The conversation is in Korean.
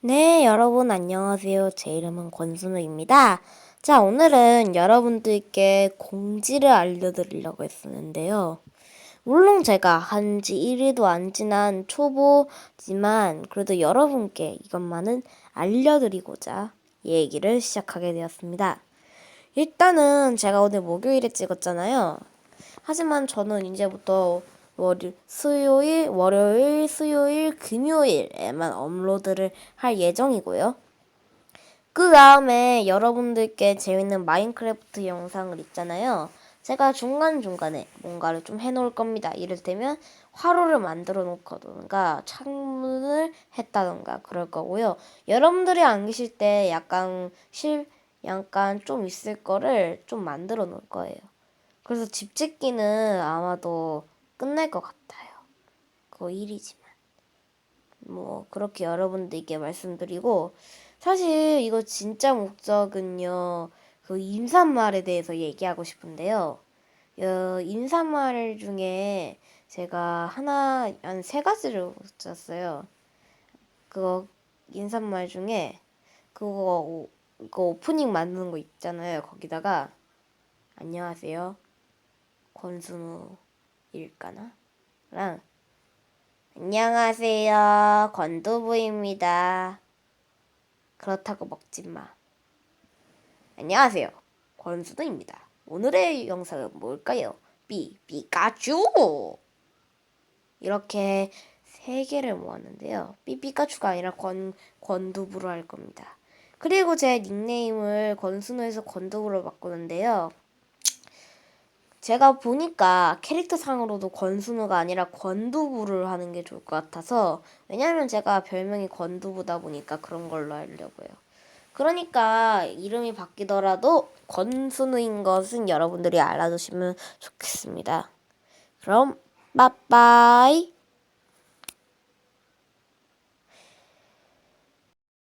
네, 여러분 안녕하세요. 제 이름은 권순우입니다. 자, 오늘은 여러분들께 공지를 알려드리려고 했었는데요. 물론 제가 한 지 1일도 안 지난 초보지만 그래도 여러분께 이것만은 알려드리고자 이 얘기를 시작하게 되었습니다. 일단은 제가 오늘 목요일에 찍었잖아요. 하지만 저는 이제부터 월요일, 수요일, 월요일, 수요일, 금요일에만 업로드를 할 예정이고요. 그 다음에 여러분들께 재밌는 마인크래프트 영상을 있잖아요. 제가 중간중간에 뭔가를 좀 해놓을 겁니다. 이를테면 화로를 만들어 놓거든가 창문을 했다던가 그럴 거고요. 여러분들이 안 계실 때 약간 실, 약간 좀 있을 거를 좀 만들어 놓을 거예요. 그래서 집 짓기는 아마도 끝날 것 같아요. 그거 일이지만. 뭐, 그렇게 여러분들께 말씀드리고, 사실 이거 진짜 목적은요, 그 인사말에 대해서 얘기하고 싶은데요. 어, 인사말 중에 제가 하나, 한 세 가지를 짰어요. 그거, 인사말 중에, 그거, 오- 그거 오프닝 만드는 거 있잖아요. 거기다가, 안녕하세요. 권순우 일까나? 랑 안녕하세요. 권두부입니다. 그렇다고 먹지 마. 안녕하세요. 권순우입니다. 오늘의 영상은 뭘까요? 삐, 피카츄! 이렇게 세 개를 모았는데요. 삐삐까츄가 아니라 권, 권두부로 할 겁니다. 그리고 제 닉네임을 권순우에서 권두부로 바꾸는데요. 제가 보니까 캐릭터 상으로도 권순우가 아니라 권두부를 하는 게 좋을 것 같아서 왜냐면 제가 별명이 권두부다 보니까 그런 걸로 하려고요. 그러니까 이름이 바뀌더라도 권순우인 것은 여러분들이 알아두시면 좋겠습니다. 그럼 빠빠이